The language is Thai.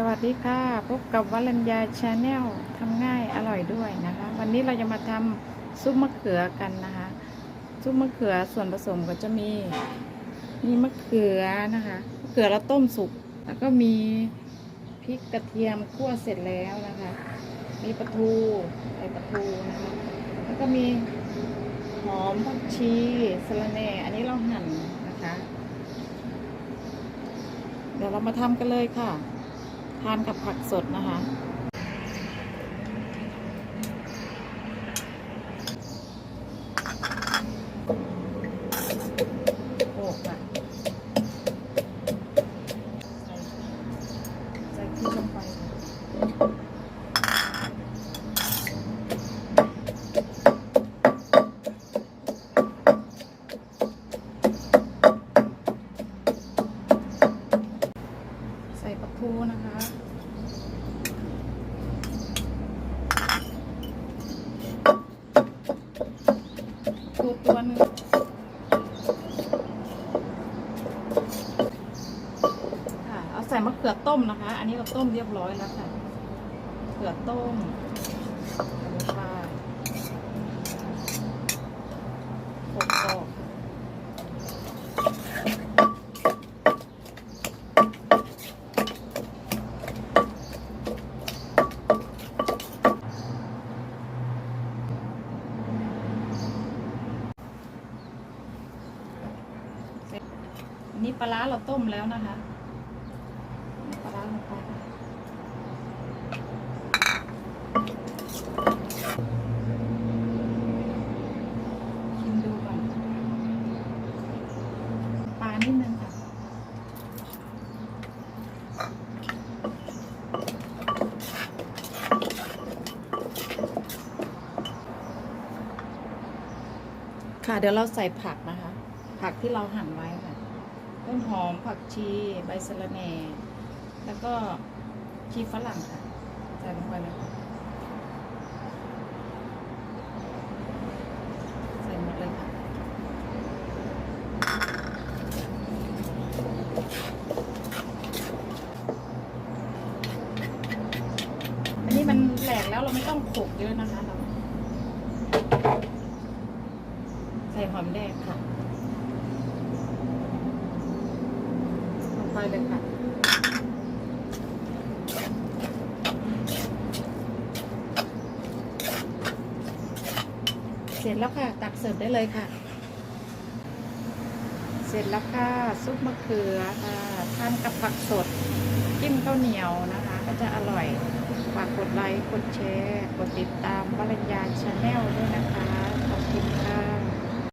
สวัสดีค่ะ พบกับวัลัญญาชาแนลทำง่ายอร่อยด้วยนะคะ วันนี้เราจะมาทำซุปมะเขือกันนะคะ ซุปมะเขือส่วนผสมก็จะมี มีมะเขือนะคะมะเขือเราต้มสุก แล้วก็มีพริกกระเทียมคั่วเสร็จแล้วนะคะ มีปลาทูใส่ปลาทูนะคะ แล้วก็มีหอมผักชีสะระแหน่ อันนี้เราหั่นนะคะ เดี๋ยวเรามาทำกันเลยค่ะ ทานกับผักสดนะคะโตัวหนึงค่ะเอาใส่มะเขือต้มนะคะ อันนี้เราต้มเรียบร้อยแล้วค่ะเขือต้มใส่ลงไปโขลกต่อ อันนี้ปลาร้าเราต้มแล้วนะคะปลาร้าลงไปชิมดูก่อนปลานิดนึงค่ะค่ะเดี๋ยวเราใส่ผักนะคะ ผักที่เราหั่นไว้ค่ะ ต้นหอมผักชีใบสะระแหน่ แล้วก็ชีฝรั่งค่ะใส่ลงไปเลยค่ะใส่หมดเลยค่ะ อันนี้มันแหลกแล้วเราไม่ต้องโขกเยอะนะคะเราใส่หอมแดงค่ะลง ไปเลยค่ะเสร็จแล้วค่ะ ตักเสิร์ฟได้เลยค่ะ เสร็จแล้วค่ะ ซุปมะเขือค่ะทานกับผักสดจิ้มข้าวเหนียวนะคะ ก็จะอร่อยฝากกดไลค์ กดแชร์ กดติดตามวรัญญาชาแนลด้วยนะคะ ขอบคุณค่ะ